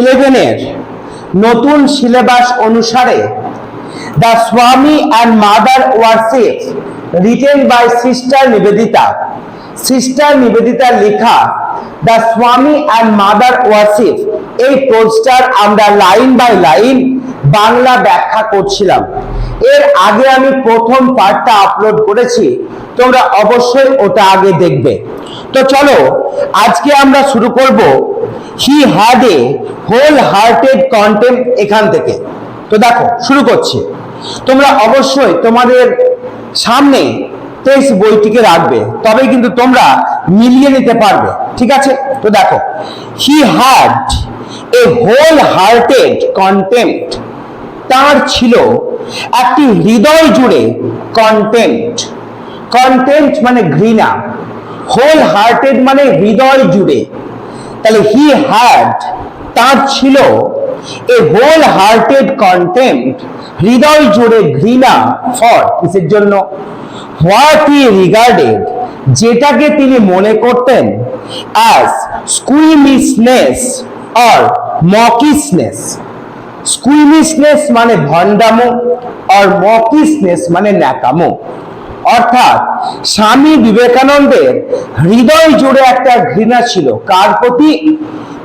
ইলেভেনের নতুন সিলেবাস অনুসারে the Swami and mother worship written by sister Nivedita. Sister Nivedita লেখা the Swami and mother worship এই poster আমরা লাইন বাই লাইন বাংলা ব্যাখ্যা করছিলাম। এর আগে আমি প্রথম পার্টটা আপলোড করেছি, তোমরা অবশ্যই ওটা আগে দেখবে। তো চলো, আজকে আমরা শুরু করব। He had a whole hearted content এখান থেকে। তো দেখো, শুরু করছি। তোমরা অবশ্যই তোমাদের সামনে টেক্সট বইটিকে রাখবে, তবেই কিন্তু তোমরা মিলিয়ে নিতে পারবে। ঠিক আছে? তো দেখো he had a whole hearted contempt তার ছিল একটি হৃদয় জুড়ে কন্টেন্ট কন্টেন্ট মানে ঘৃণা। হোল হার্টেড মানে হৃদয় জুড়ে। তাহলে হি হ্যাড তার ছিল এ হোল হার্টেড কন্টেম্ট হৃদয় জুড়ে ঘৃণা ফর কিসের জন্য? হোয়াট হি রিগার্ডেড যেটাকে তিনি মনে করতেন অ্যাজ স্কুইমিসনেস অর মকিসনেস স্কুইমিসনেস মানে ভণ্ডামো আর মকিসনেস মানে ন্যাকামো। অর্থাৎ স্বামী বিবেকানন্দের হৃদয় জুড়ে একটা ঘৃণা ছিল। কার প্রতি?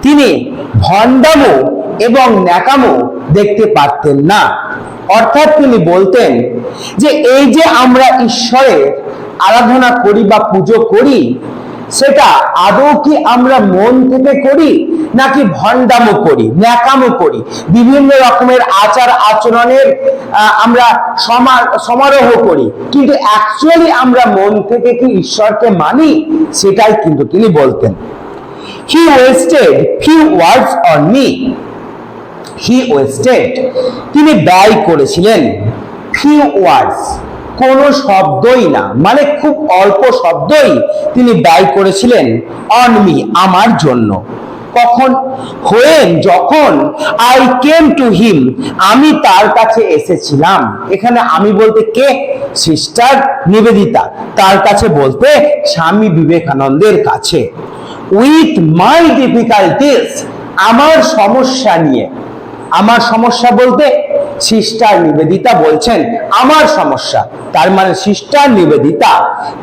তিনি ভণ্ডামো এবং ন্যাকামো দেখতে পারতেন না। অর্থাৎ তিনি বলতেন যে, এই যে আমরা ঈশ্বরের আরাধনা করি বা পুজো করি সেটা আদৌ কি আমরা মন থেকে করি নাকি ভণ্ডামো করি ন্যাকামো করি? বিভিন্ন রকমের আচার আচরণের আমরা সমা- সমারোহ করি। কিন্তু অ্যাকচুয়ালি আমরা মন থেকে কি ঈশ্বরকে মানি? সেটাই কিন্তু তিনি বলতেন। He wasted few words on me he wasted তিনি ব্যয় করেছিলেন ফিউ ওয়ার্ডস কোনো শব্দই না। মানে খুব অল্প শব্দই তিনি ব্যয় করেছিলেন অন মি আমার জন্য। কখন? হোয়েন যখন আই কেম টু হিম আমি তার কাছে এসেছিলাম। এখানে আমি বলতে কে? সিস্টার নিবেদিতা। তার কাছে বলতে স্বামী বিবেকানন্দের কাছে। উইথ মাই ডিফিকাল্টিস আমার সমস্যা নিয়ে। আমার সমস্যা বলতে সিস্টার নিবেদিতা বলছেন, আমার সমস্যা। তার মানে সিস্টার নিবেদিতা,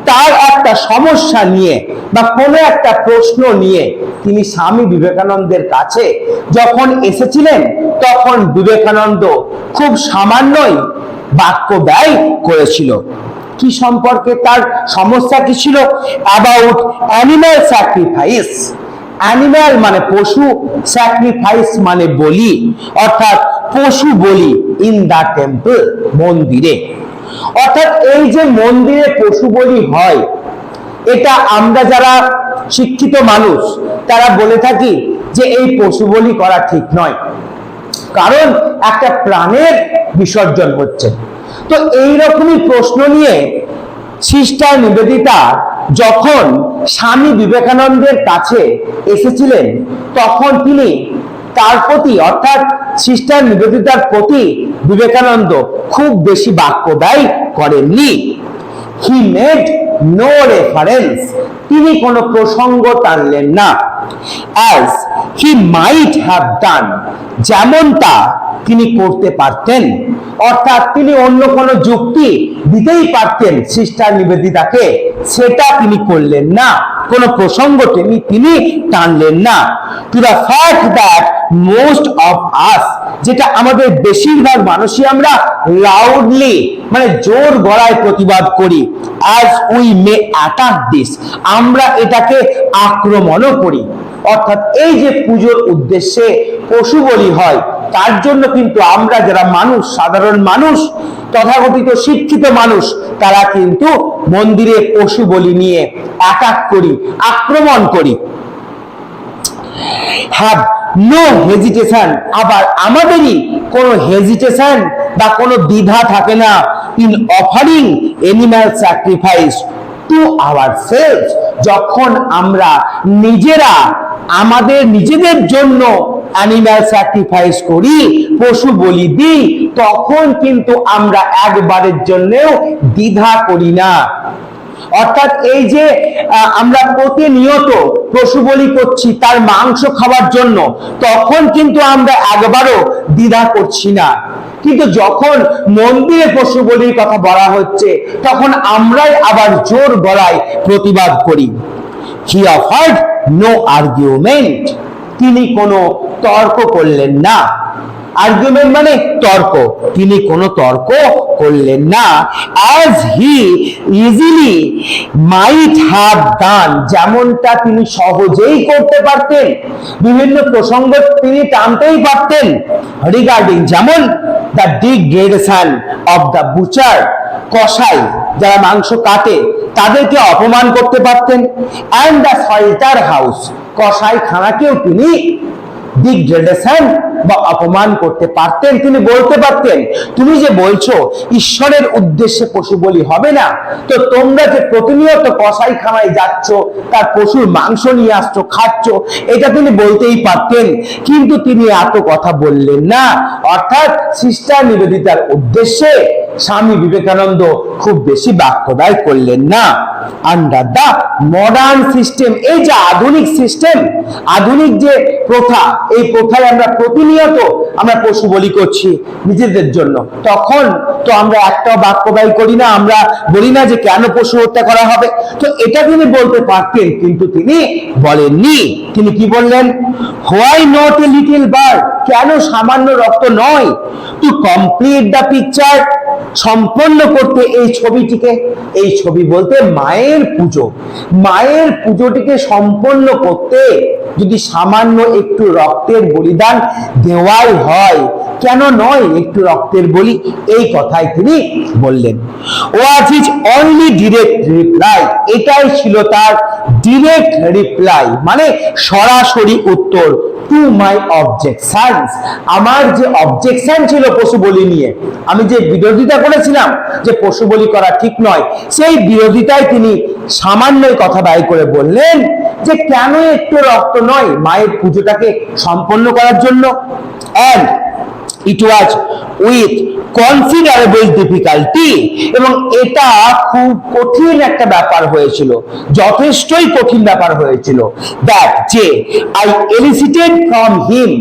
তার একটা সমস্যা নিয়ে বা কোনো একটা প্রশ্ন নিয়ে তিনি স্বামী বিবেকানন্দের কাছে যখন এসেছিলেন, তখন বিবেকানন্দ খুব সামান্যই বাক্য ব্যয় করেছিল। কি সম্পর্কে তার সমস্যা কি ছিল? অ্যাবাউট অ্যানিম্যাল স্যাক্রিফাইস অ্যানিম্যাল মানে পশু স্যাক্রিফাইস মানে বলি। অর্থাৎ পশু বলি ইন দা টেম্পল মন্দিরে। অর্থাৎ এই যে মন্দিরে পশু বলি হয়, এটা আমরা যারা শিক্ষিত মানুষ, তারা বলে থাকি যে এই পশু বলি করা ঠিক নয়। কারণ একটা প্রাণের বিসর্জন হচ্ছে। তো এই রকমই প্রশ্ন নিয়ে সিস্টার নিবেদিতা যখন স্বামী বিবেকানন্দের কাছে এসেছিলেন, তখন তিনি তার প্রতি অর্থাৎ সিস্টার নিবেদিতার প্রতি বিবেকানন্দ খুব বেশি বাক্য ব্যয় করেননি। হি মেড নো রেফারেন্স তিনি কোনো প্রসঙ্গ টানলেন না। As he mite have done যেমনটা তিনি করতে পারতেন। অর্থাৎ তিনি অন্য কোনো যুক্তি দিতেই পারতেন সিস্টার নিবেদিতাকে। সেটা তিনি করলেন না। কোনো প্রসঙ্গ তিনি টানলেন না। To the fact that most of us যেটা আমাদের বেশিরভাগ মানুষই আমরা লাউডলি মানে জোর গলায় প্রতিবাদ করি। As we may attack this আমরা এটাকে আক্রমণও করি। অর্থাৎ এই যে পুজোর উদ্দেশ্যে পশু বলি হয়, তার জন্য কিন্তু আমরা যারা মানুষ, সাধারণ মানুষ, তথাকথিত শিক্ষিত মানুষ, তারা কিন্তু মন্দিরে পশু বলি নিয়ে অ্যাটাক করি, আক্রমণ করি। হ্যাভ নো হেজিটেশন আবার আমাদেরই কোনো হেজিটেশন বা কোনো দ্বিধা থাকে না in offering animal sacrifice to our self যখন আমরা নিজেরা, আমাদের নিজেদের জন্য অ্যানিম্যাল স্যাক্রিফাইস করি, পশু বলি দিই, তখন কিন্তু আমরা একবারের জন্যেও দ্বিধা করি না। অর্থাৎ এই যে আমরা প্রতিনিয়ত পশু বলি করছি তার মাংস খাওয়ার জন্য, তখন কিন্তু আমরা একবারও দ্বিধা করছি না। কিন্তু যখন মন্দিরে পশু বলির কথা বলা হচ্ছে, তখন আমরাই আবার জোর গলায় প্রতিবাদ করি। হি অফার্ড নো আর্গুমেন্ট তিনি কোনো তর্ক করলেন না। আর্গুমেন্ট মানে তর্ক। তিনি কোনো তর্ক করলেন না। As he easily might have done যেমনটা তিনি সহজেই করতে পারতেন। বিভিন্ন প্রসঙ্গ তিনি টানতেই পারতেন। রিগার্ডিং যেমন the degradation of the butcher কসাই, যারা মাংস কাটে, তাদেরকে অপমান করতে পারতেন। অ্যান্ড দ্য সল্টার হাউস কসাই খানাকেও তিনি ডিগ্রেডেশন বা অপমান করতে পারতেন, তিনি বলতে পারতেন, তুমি যে বলছো ঈশ্বরের উদ্দেশ্যে পশু বলি হবে না, তো তোমরা যে প্রতিনিয়ত কসাইখানায় যাচ্ছ, তার পশুর মাংস নিয়ে আসছো, খাচ্ছ, এটা তিনি বলতেই পারতেন, কিন্তু তিনি এত কথা বললেন না। অর্থাৎ সিস্টার নিবেদিতার উদ্দেশ্যে স্বামী বিবেকানন্দ খুব বেশি বাক্যদায় করলেন না। আন্ডার দা মডার্ন সিস্টেম এই যে আধুনিক সিস্টেম আধুনিক যে প্রথা, এই প্রথায় আমরা প্রতিনিয়ত আমরা পশু বলি করছি নিজেদের জন্য। তখন তো আমরা একটাও বাক্য ব্যয় করি না, আমরা বলি না যে কেন পশু হত্যা করা হবে। তো এটা তিনি বলতে পারতেন, কিন্তু তিনি বলেননি। তিনি কি বললেন? Why not a little bird কেন সামান্য রক্ত নয়? টু কমপ্লিট দ্য পিকচার সম্পন্ন করতে এই ছবিটিকে, এই ছবি বলতে মায়ের পুজো। মায়ের পুজোটিকে সম্পন্ন করতে যদি সামান্য একটু রক্তের বলিদান দেওয়াই হয় কেন নয় একটু রক্তের বলি? এই কথাই তিনি বললেন। Was is only direct reply এটাই ছিল তার ডিরেক্ট রিপ্লাই মানে সরাসরি উত্তর টু মাই অবজেকশনস আমার যে অবজেকশন ছিল পশু বলি নিয়ে, আমি যে বিরোধিতা করেছিলাম যে পশু বলি করা ঠিক নয়, সেই বিরোধিতায় তিনি সামান্যই কথা ব্যয় করে বললেন যে, কেন একটু রক্ত নয় মায়ের পুজোটাকে সম্পন্ন করার জন্য? And it was with considerable difficulty এবং এটা খুব কঠিন একটা ব্যাপার হয়েছিল। যথেষ্টই কঠিন ব্যাপার হয়েছিল দ্যাট যে I elicited from him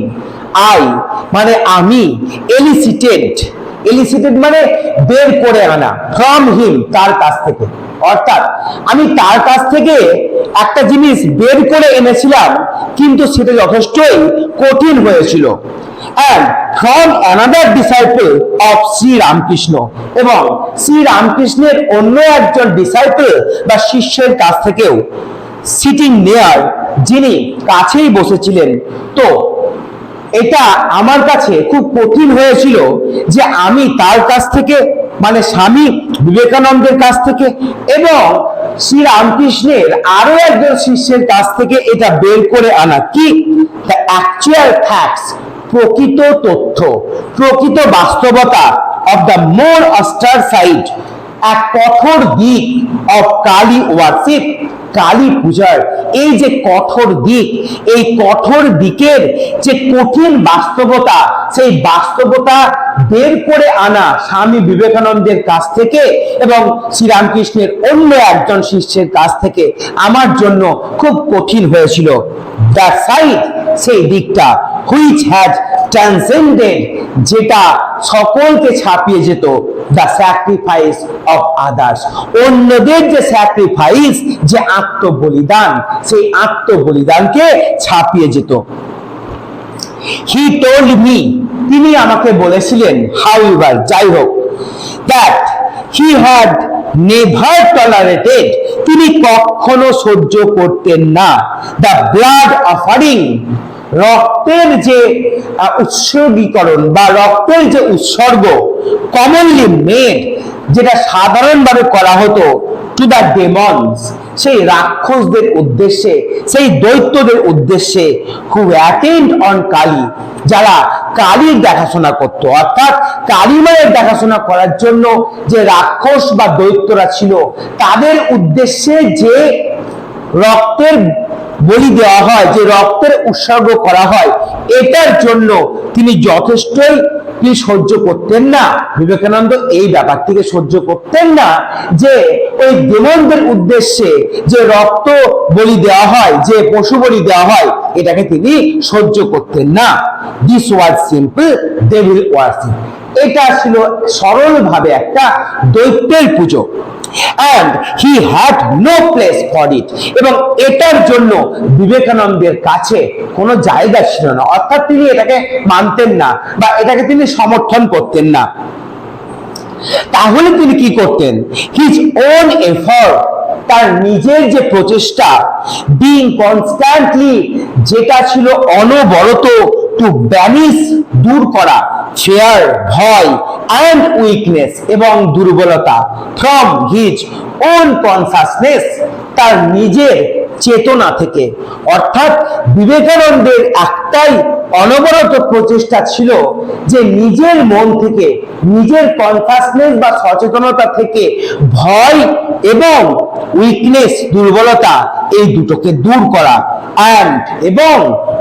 I মানে আমি এলিসিটেড এলিসিটেড মানে বের করে আনা ফ্রম হিম তার কাছ থেকে। অর্থাৎ আমি তার কাছ থেকে একটা জিনিস বের করে এনেছিলাম কিন্তু সেটা যথেষ্টই কঠিন হয়েছিল। And from another disciple of Shri এবং শ্রী রামকৃষ্ণের অন্য একজন ডিসাইপল বা শিষ্যের কাছ থেকেও সিটিং নেয়ার যিনি কাছেই বসেছিলেন, তো এটা আমার কাছে খুব কঠিন হয়েছিল যে আমি তার কাছ থেকে মানে স্বামী বিবেকানন্দের কাছ থেকে এবং শ্রী রামকৃষ্ণের আরও একজন শিষ্যের কাছ থেকে এটা বের করে আনা কি? দ্য প্রকৃত তথ্য, প্রকৃত বাস্তবতা of the more austere side এক কঠোর দিক অফ কালি ওয়ার্শিপ কালী পূজার এই যে কঠোর দিক, এই কঠোর দিকের যে কঠিন বাস্তবতা, সেই বাস্তবতা বের করে আনা স্বামী বিবেকানন্দের কাছ থেকে এবং শ্রীরামকৃষ্ণের অন্য একজন শিষ্যের কাছ থেকে আমার জন্য খুব কঠিন হয়েছিল। দ্য সাইড সেই দিকটা হুইচ হ্যাজ ট্রান্সেন্ডেড যেটা সকলকে ছাপিয়ে যেত দ্য স্যাক্রিফাইস অফ আদার্স অন্যদের যে স্যাক্রিফাইস যে আত্মবলিদান, সেই আত্মবলিদানকে ছাপিয়ে যেত। হি টোল্ড মি তিনি আমাকে বলেছিলেন হাউ এভার যাই হোক that he had never tolerated তিনি কখনো সহ্য করতেন না। দ্য ব্লাড অফারিং রক্তের যে উৎসর্গীকরণ বা রক্তের যে উৎসর্গ কমনলি মেড যেটা সাধারণভাবে করা হতো টু দ্য ডেমন্স সেই রাক্ষসদের উদ্দেশ্যে, সেই দৈত্যদের উদ্দেশ্যে হু অ্যাটেন্ড অন কালী যারা কালীর দেখাশোনা করত। অর্থাৎ কালী মায়ের দেখাশোনা করার জন্য যে রাক্ষস বা দৈত্যরা ছিল, তাদের উদ্দেশ্যে যে রক্তের বলি দেওয়া হয় যে রক্তের উৎসর্গ করা হয় এটার জন্য তিনি যথেষ্টই তিনি সহ্য করতেন না। বিবেকানন্দ এই ব্যাপারটিকে সহ্য করতেন না যে ওই দেমনদের উদ্দেশ্যে যে রক্ত বলি দেওয়া হয়, যে পশু বলি দেওয়া হয়, এটাকে তিনি সহ্য করতেন না। This was simple devil worship এটা ছিল সরলভাবে একটা দৈত্যের পুজো। And he had no place for it এবং এটার জন্য বিবেকানন্দের কাছে কোনো জায়গা ছিল না। অর্থাৎ তিনি এটাকে মানতেন না বা এটাকে তিনি সমর্থন করতেন না। তাহলে তিনি কি করতেন? হিজ ওন তার নিজের যে প্রচেষ্টা বিং কনস্ট্যান্টলি যেটা ছিল অনবরত টু ব্যানিস দূর করা ফেয়ার ভয় অ্যান্ড উইকনেস এবং দুর্বলতা ফ্রম হিজ ওন কনসাসনেস তার নিজের চেতনা থেকে। অর্থাৎ বিবেকানন্দের একটাই অনবরত প্রচেষ্টা ছিল যে নিজের মন থেকে, নিজের কনসাসনেস বা সচেতনতা থেকে ভয় এবং উইকনেস দুর্বলতা এই দুটোকে দূর করা অ্যান্ড এবং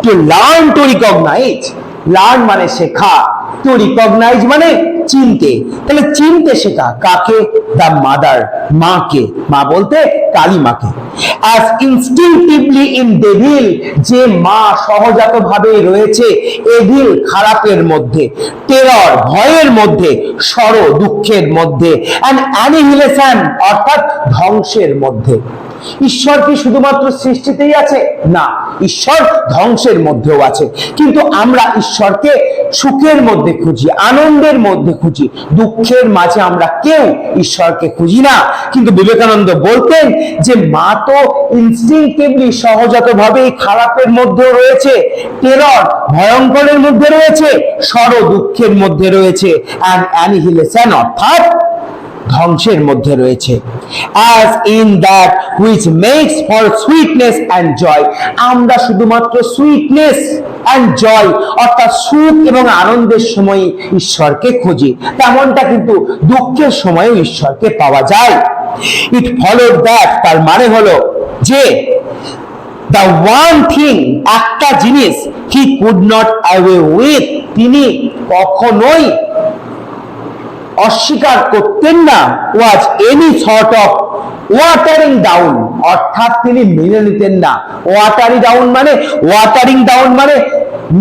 to learn to recognise learn মানে শেখা। টু রিকগনাইজ মানে চিনতে। তাহলে চিনতে শেখা কাকে? দা মাদার মাকে। মা বলতে কালী মাকে অ্যাজ ইনস্টিংটিভলি ইন যে মা রয়েছে এভিল খারাপের মধ্যে টেরর ভয়ের মধ্যে সর দুঃখের মধ্যে অ্যান্ড অ্যানিহিলেশন অর্থাৎ ধ্বংসের মধ্যে। ঈশ্বর কি শুধুমাত্র সৃষ্টিতেই আছে? না, ঈশ্বর ধ্বংসের মধ্যেও আছে। কিন্তু আমরা ঈশ্বরকে সুখের মধ্যে খুঁজি, আনন্দের মধ্যে খুঁজি। দুঃখের মাঝে আমরা কেউ ঈশ্বরকে খুঁজি না। কিন্তু বিবেকানন্দ বলতেন যে, মা তো ইনস্টিংটিভলি সহজাত ভাবে খারাপের মধ্যেও রয়েছে টেরর ভয়ঙ্করের মধ্যে রয়েছে সর দুঃখের মধ্যে রয়েছে অ্যানিহিলেশন অর্থাৎ ধ্বংসের মধ্যে রয়েছে। As in that which makes for sweetness and joy আমরা শুধুমাত্র সুইটনেস অ্যান্ড জয় অর্থাৎ সুখ এবং আনন্দের সময় ঈশ্বরকে খুঁজি। তেমনটা কিন্তু দুঃখের সময়ও ঈশ্বরকে পাওয়া যায়। ইট ফলো দ্যাট তার মানে হলো যে দ্য ওয়ান থিং একটা জিনিস he could not away with তিনি কখনোই অস্বীকার করতেন না was any sort of watering down অর্থাৎ তিনি মেনে নিতেন না। ওয়াটারি ডাউন মানে ওয়াটারিং ডাউন মানে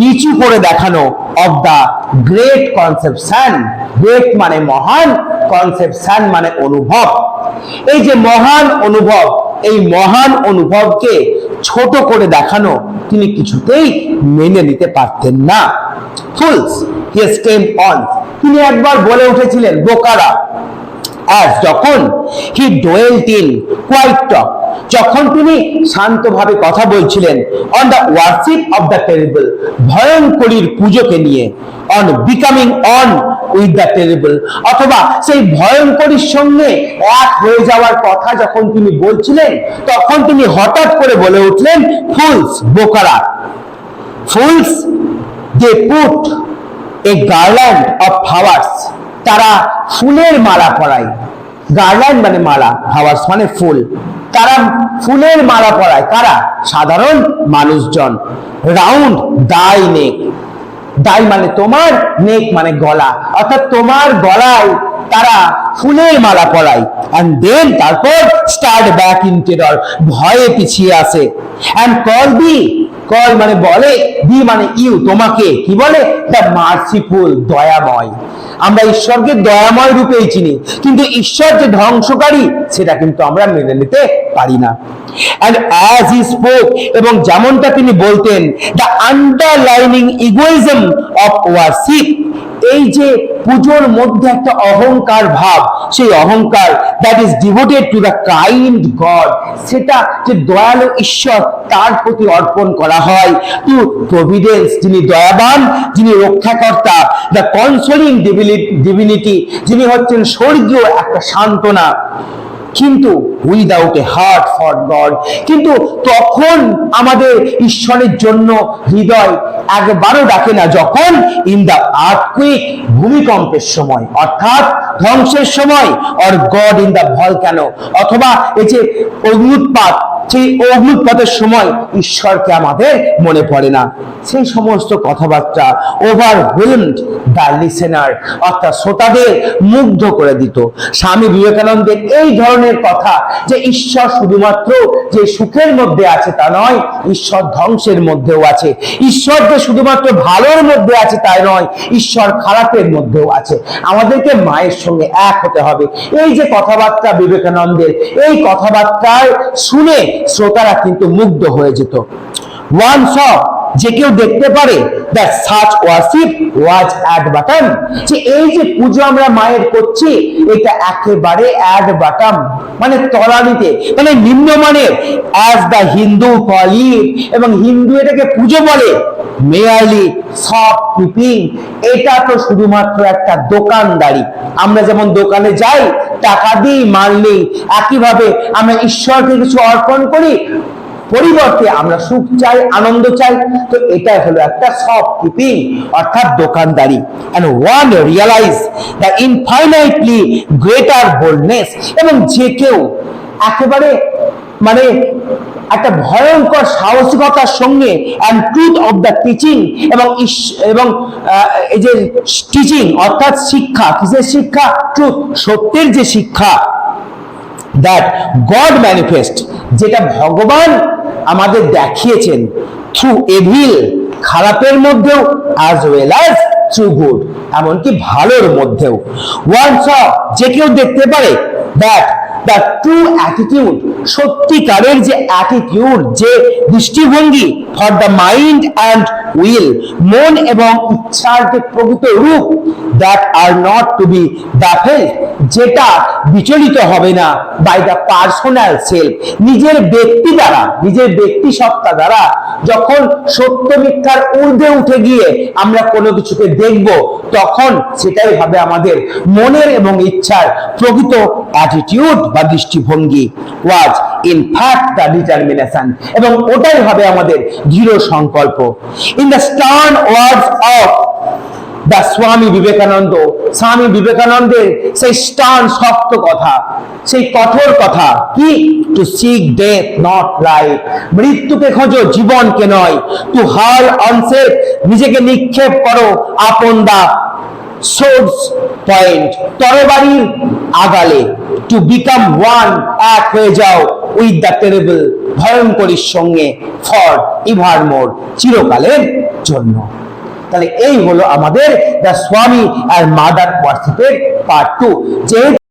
নিচু করে দেখানো of the great conception great মানে মহান কনসেপশন মানে অনুভব। এই যে মহান অনুভব, এই মহান অনুভবকে ছোট করে দেখানো তিনি কিছুতেই মেনে নিতে পারতেন না। ফুলস হি স্টেম অন তিনি একবার বলে উঠেছিলেন, বোকারা। as যখন হি dwelt in কোয়াইট যখন তিনি শান্তভাবে কথা বলছিলেন on the worship of the terrible ভয়ঙ্করীর পুজোকে নিয়ে on becoming one with the terrible অথবা সেই ভয়ঙ্করীর সঙ্গে এক হয়ে যাওয়ার কথা যখন তিনি বলছিলেন, তখন তিনি হঠাৎ করে বলে উঠলেন fools বোকারা। Fools they put a garland of flowers তারা ফুলের মালা পরায়। গার্ল্যান্ড মানে মালা ফ্লাওয়ার্স মানে ফুল। তারা ফুলের মালা পরায়। কারা? সাধারণ মানুষজন। রাউন্ড দাই নেক দাই মানে তোমার নেক মানে গলা। অর্থাৎ তোমার গলায় তারা ফুলের মালা পরায়। and দেন তারপর স্টার্ট ব্যাক ইন টেরর ভয়ে পিছিয়ে আসে। and কল দি কল মানে বলে দি মানে ইউ, তোমাকে। কি বলে? মার্সিফুল দয়াময়। আমরা ঈশ্বরকে দয়াময় রূপেই চিনি, কিন্তু ঈশ্বর যে ধ্বংসকারী, সেটা কিন্তু আমরা মেনে নিতে পারি না। অ্যান্ড অ্যাজ হি স্পোক এবং যেমনটা তিনি বলতেন the underlining egoism of worship এই যে পুজোর মধ্যে একটা অহংকার ভাব, সেই অহংকার that is devoted to the kind God সেটা যে দয়ালু ঈশ্বর তার প্রতি অর্পণ করা হয়। টু প্রভিডেন্স যিনি দয়াবান, যিনি রক্ষাকর্তা দ্য কনসোলিং ডিভিনিটি যিনি হচ্ছেন স্বর্গীয় একটা সান্ত্বনা। কিন্তু without a heart for God কিন্তু তখন আমাদের ঈশ্বরের জন্য হৃদয় একবারও ডাকে না যখন ইন দ্য আর্থকুইক ভূমিকম্পের সময়, অর্থাৎ ধ্বংসের সময় অর গড ইন দ্য ভল কেন অথবা এই যে অগ্নুৎপাত সেই অগ্নুৎপাতের সময় ঈশ্বরকে আমাদের মনে পড়ে না। সেই সমস্ত কথাবার্তা ওভারওয়েলমড দ্য লিসেনার অর্থাৎ শ্রোতাদের মুগ্ধ করে দিত। স্বামী বিবেকানন্দের এই ধরনের কথা যে ঈশ্বর শুধুমাত্র যে সুখের মধ্যে আছে তা নয়, ঈশ্বর ধ্বংসের মধ্যেও আছে। ঈশ্বর যে শুধুমাত্র ভালোর মধ্যে আছে তাই নয়, ঈশ্বর খারাপের মধ্যেও আছে। আমাদেরকে মায়ের সঙ্গে এক হতে হবে। এই যে কথাবার্তা বিবেকানন্দের, এই কথাবার্তায় শুনে শ্রোতারা কিন্তু মুগ্ধ হয়ে যেত। ওয়ান স যে কেউ দেখতে পারে ওয়াজ অ্যাড বাটাম যে এই যে পুজো আমরা মায়ের করছি, এটা একেবারে অ্যাড বাটাম মানে মানে অ্যাজ দ্য হিন্দু এবং হিন্দু এটাকে পুজো বলে। মেয়ালি সব কিপিং এটা তো শুধুমাত্র একটা দোকানদারি। আমরা যেমন দোকানে যাই, টাকা দিই, মাল নেই। একইভাবে আমরা ঈশ্বরকে কিছু অর্পণ করি, পরিবর্তে আমরা সুখ চাই, আনন্দ চাই। তো এটা হলো একটা সব কিপিং অর্থাৎ দোকানদারি। And one realize the infinitely greater boldness এবং যে কেউ একেবারে মানে একটা ভয়ঙ্কর সাহসিকতার সঙ্গে and truth of the teaching এবং এবং এই যে টিচিং অর্থাৎ শিক্ষা, কিসের শিক্ষা? ট্রুথ সত্যের যে শিক্ষা দ্যাট গড ম্যানিফেস্ট যেটা ভগবান আমাদের দেখিয়েছেন থ্রু এভিল খারাপের মধ্যেও as well as through good এমনকি ভালোর মধ্যেও। ওয়ান্স যে কেউ দেখতে পারে দ্যাট দ্য ট্রু অ্যাটিটিউড সত্যিকারের যে অ্যাটিটিউড যে দৃষ্টিভঙ্গি for the mind and will মন এবং ইচ্ছার যে প্রকৃত রূপ that are not to be baffle যেটা বিচলিত হবে না বাই দ্য পার্সোনাল সেলফ নিজের ব্যক্তি দ্বারা, নিজের ব্যক্তি সত্তা দ্বারা, যখন সত্য মিথ্যার ঊর্ধ্বে উঠে গিয়ে আমরা কোনো কিছুকে দেখব, তখন সেটাই হবে আমাদের মনের এবং ইচ্ছার প্রকৃত অ্যাটিটিউড বা দৃষ্টিভঙ্গি। Was in fact the determination এবং ওটাই হবে আমাদের দৃঢ় সংকল্প। In the stern words of the Swami Vivekananda Swami বিবেকানন্দের সেই স্টান শক্ত কথা, সেই কঠোর কথা, কি? To seek death not life মৃত্যুকে খোঁজো, জীবনকে নয়। টু হাল অনসেফ নিজেকে নিক্ষেপ করো, আপন দা সোর্স পয়েন্ট তরবারির আগালে। টু বিকাম ওয়ান এক হয়ে যাও উইথ দ্য টেরেবল ভয়ঙ্করীর সঙ্গে ফর ইভার মোর চিরকালের জন্য। তাহলে এই হলো আমাদের দ্য স্বামী আর মাদার ওয়ার্শিপের পার্ট টু যেহেতু